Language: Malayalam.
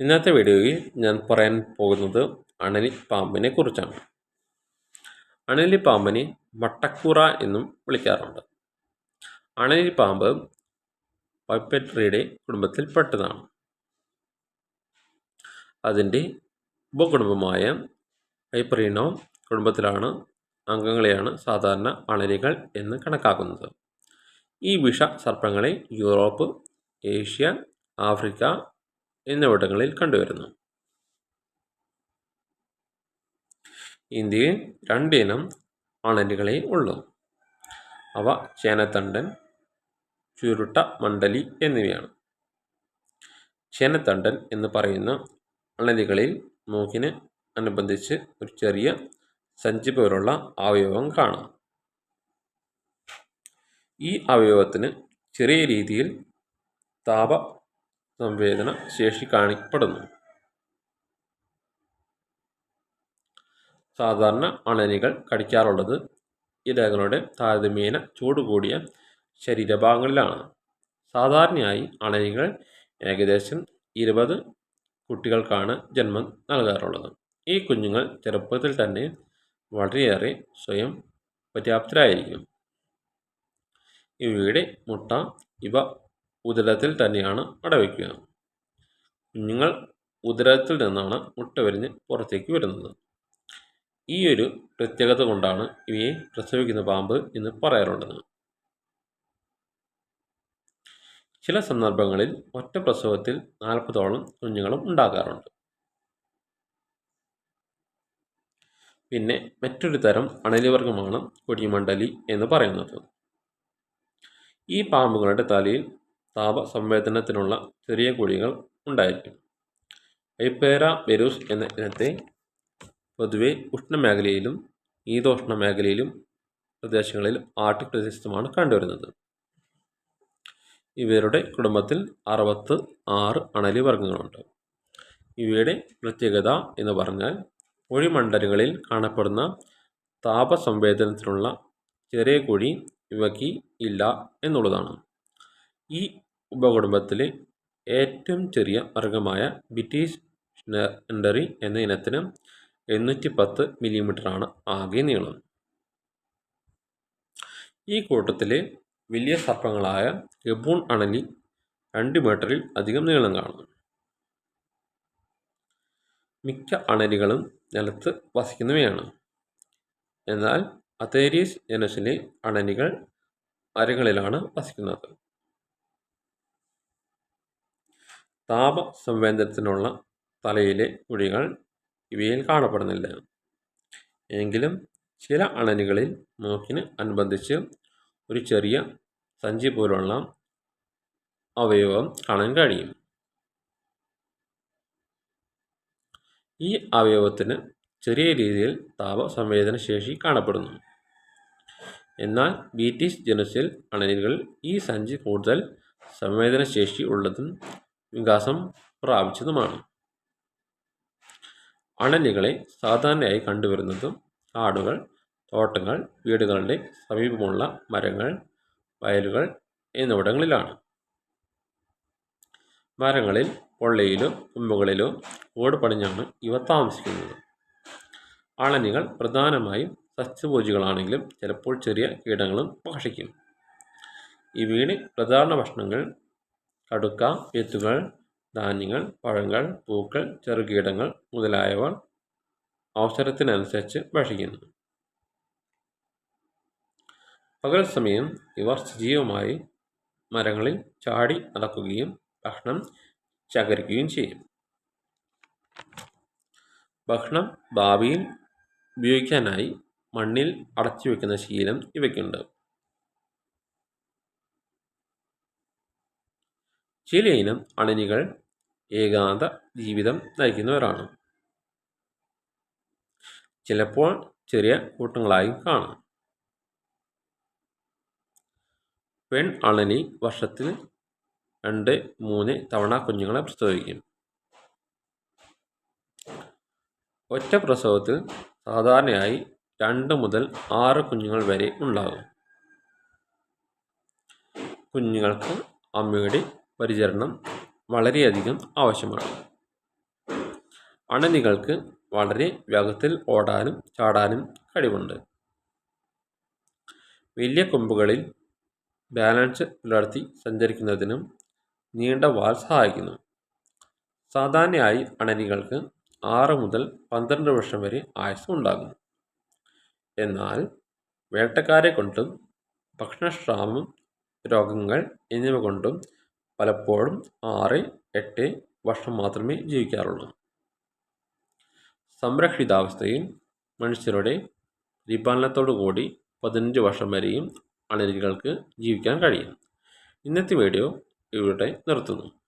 ഇന്നത്തെ വീഡിയോയിൽ ഞാൻ പറയാൻ പോകുന്നത് അണലി അണലിപ്പാമ്പിനെ കുറിച്ചാണ്. അണലിപ്പാമ്പിനെ മട്ടക്കൂറ എന്നും വിളിക്കാറുണ്ട്. അണലി അണലിപ്പാമ്പ് കുടുംബത്തിൽ കുടുംബത്തിൽപ്പെട്ടതാണ്. അതിന്റെ ഉപകുടുംബമായ ഹൈപ്രീനോ കുടുംബത്തിലാണ് അംഗങ്ങളെയാണ് സാധാരണ അണലികൾ എന്ന് കണക്കാക്കുന്നത്. ഈ വിഷ സർപ്പങ്ങളെ യൂറോപ്പ് ഏഷ്യ ആഫ്രിക്ക എന്നിവിടങ്ങളിൽ കണ്ടുവരുന്നു. ഇന്ത്യയിൽ രണ്ടിനം അണലികളെ ഉള്ളൂ. അവ ചേനത്തണ്ടൻ ചുരുട്ട മണ്ഡലി എന്നിവയാണ്. ചേനത്തണ്ടൻ എന്ന് പറയുന്ന അണലികളിൽ മൂക്കിന് അനുബന്ധിച്ച് ഒരു ചെറിയ സഞ്ചി പോലുള്ള അവയവം കാണാം. ഈ അവയവത്തിന് ചെറിയ രീതിയിൽ താപ സംവേദന ശേഷി കാണിക്കപ്പെടുന്നു. സാധാരണ അണലികൾ കടിക്കാറുള്ളത് ഇലകളുടെ താരതമ്യേന ചൂട് കൂടിയ ശരീരഭാഗങ്ങളിലാണ്. സാധാരണയായി അണലികൾ ഏകദേശം ഇരുപത് കുട്ടികൾക്കാണ് ജന്മം നൽകാറുള്ളത്. ഈ കുഞ്ഞുങ്ങൾ ചെറുപ്പത്തിൽ തന്നെ വളരെയേറെ സ്വയം പര്യാപ്തരായിരിക്കും. ഇവയുടെ മുട്ട ഇവ ഉദരത്തിൽ തന്നെയാണ് അടവയ്ക്കുക. കുഞ്ഞുങ്ങൾ ഉദരത്തിൽ നിന്നാണ് മുട്ട വരിഞ്ഞ് പുറത്തേക്ക് വരുന്നത്. ഈ ഒരു പ്രത്യേകത കൊണ്ടാണ് ഇവയെ പ്രസവിക്കുന്ന പാമ്പ് എന്ന് പറയാറുള്ളത്. ചില സന്ദർഭങ്ങളിൽ ഒറ്റ പ്രസവത്തിൽ നാൽപ്പതോളം കുഞ്ഞുങ്ങളും ഉണ്ടാകാറുണ്ട്. പിന്നെ മറ്റൊരു തരം അണലിവർഗമാണ് കൊടിമണ്ഡലി എന്ന് പറയുന്നത്. ഈ പാമ്പുകളുടെ തലയിൽ താപ സംവേദനത്തിനുള്ള ചെറിയ കുഴികൾ ഉണ്ടായിരിക്കും. ഐപ്പേര വെരൂസ് എന്ന ഇനത്തെ പൊതുവെ ഉഷ്ണമേഖലയിലും ഈതോഷ്ണ മേഖലയിലും പ്രദേശങ്ങളിൽ ആർട്ടിക് പ്രദേശത്തുമാണ് കണ്ടുവരുന്നത്. ഇവരുടെ കുടുംബത്തിൽ അറുപത്ത് ആറ് അണലി വർഗങ്ങളുണ്ട് ഇവയുടെ പ്രത്യേകത എന്ന് പറഞ്ഞാൽ ഒഴിമണ്ഡലുകളിൽ കാണപ്പെടുന്ന താപസംവേദനത്തിനുള്ള ചെറിയ കുഴി ഇവയ്ക്ക് ഇല്ല എന്നുള്ളതാണ്. ഈ ഉപകുടുംബത്തിലെ ഏറ്റവും ചെറിയ വർഗമായ ബിറ്റീഷ് എൻഡറി എന്ന ഇനത്തിന് എണ്ണൂറ്റി പത്ത് മില്ലിമീറ്ററാണ് ആകെ നീളം. ഈ കൂട്ടത്തിലെ വലിയ സർപ്പങ്ങളായ ഗബൂൺ അണലി രണ്ട് മീറ്ററിൽ അധികം നീളം കാണുന്നു. മിക്ക അണലികളും നിലത്ത് വസിക്കുന്നവയാണ്. എന്നാൽ അതേരീസ് ജനസിലെ അണലികൾ മരങ്ങളിലാണ് വസിക്കുന്നത്. താപ സംവേദനത്തിനുള്ള തലയിലെ കുഴികൾ ഇവയിൽ കാണപ്പെടുന്നില്ല. എങ്കിലും ചില അണലുകളിൽ മൂക്കിന് അനുബന്ധിച്ച് ഒരു ചെറിയ സഞ്ചി പോലുള്ള അവയവം കാണാൻ കഴിയും. ഈ അവയവത്തിന് ചെറിയ രീതിയിൽ താപ സംവേദന ശേഷി കാണപ്പെടുന്നു. എന്നാൽ ബീറ്റീസ് ജനുസിൽ അണലുകൾ ഈ സഞ്ചി കൂടുതൽ സംവേദനശേഷി ഉള്ളതും വികാസം പ്രാപിച്ചതുമാണ്. അണലികളെ സാധാരണയായി കണ്ടുവരുന്നത് ആടുകൾ തോട്ടങ്ങൾ വീടുകളുടെ സമീപമുള്ള മരങ്ങൾ വയലുകൾ എന്നിവിടങ്ങളിലാണ്. മരങ്ങളിൽ പൊള്ളയിലോ കൊമ്പുകളിലോ ഓട് പണിഞ്ഞാണ് ഇവ താമസിക്കുന്നത്. അളനികൾ പ്രധാനമായും സസ്യഭോജികളാണെങ്കിലും ചിലപ്പോൾ ചെറിയ കീടങ്ങളും ഭക്ഷിക്കും. ഇവയുടെ പ്രധാന ഭക്ഷണങ്ങൾ കടുക്ക വിത്തുകൾ ധാന്യങ്ങൾ പഴങ്ങൾ പൂക്കൾ ചെറുകീടങ്ങൾ മുതലായവ അവസരത്തിനനുസരിച്ച് ഭക്ഷിക്കുന്നു. പകൽ സമയം ഇവർ സജീവമായി മരങ്ങളിൽ ചാടി നടക്കുകയും ഭക്ഷണം ശേഖരിക്കുകയും ചെയ്യും. ഭക്ഷണം ഭാവിയിൽ ഉപയോഗിക്കാനായി മണ്ണിൽ അടച്ചു വയ്ക്കുന്ന ശീലം ഇവയ്ക്കുണ്ട്. ചിലയിനം അണനികൾ ഏകാന്ത ജീവിതം നയിക്കുന്നവരാണ്. ചിലപ്പോൾ ചെറിയ കൂട്ടങ്ങളായും കാണാം. പെൺ അണനി വർഷത്തിൽ രണ്ട് മൂന്ന് തവണ കുഞ്ഞുങ്ങളെ പ്രസവിക്കും. ഒറ്റ പ്രസവത്തിൽ സാധാരണയായി രണ്ട് മുതൽ ആറ് കുഞ്ഞുങ്ങൾ വരെ ഉണ്ടാകും. കുഞ്ഞുങ്ങൾക്ക് അമ്മയുടെ പരിചരണം വളരെയധികം ആവശ്യമാണ്. അണലികൾക്ക് വളരെ വേഗത്തിൽ ഓടാനും ചാടാനും കഴിവുണ്ട്. വലിയ കൊമ്പുകളിൽ ബാലൻസ് പുലർത്തി സഞ്ചരിക്കുന്നതിനും നീണ്ട വാൽ സഹായിക്കുന്നു. സാധാരണയായി അണലികൾക്ക് ആറ് മുതൽ പന്ത്രണ്ട് വർഷം വരെ ആയുസ് ഉണ്ടാകും എന്നാൽ വേട്ടക്കാരെ കൊണ്ടും ഭക്ഷണക്ഷാമം രോഗങ്ങൾ എന്നിവ കൊണ്ടും പലപ്പോഴും ആറ് എട്ട് വർഷം മാത്രമേ ജീവിക്കാറുള്ളൂ. സംരക്ഷിതാവസ്ഥയിൽ മനുഷ്യരുടെ പരിപാലനത്തോടു കൂടി പതിനഞ്ച് വർഷം വരെയും അണലികൾക്ക് ജീവിക്കാൻ കഴിയും. ഇന്നത്തെ വീഡിയോ ഇവിടെ നിർത്തുന്നു.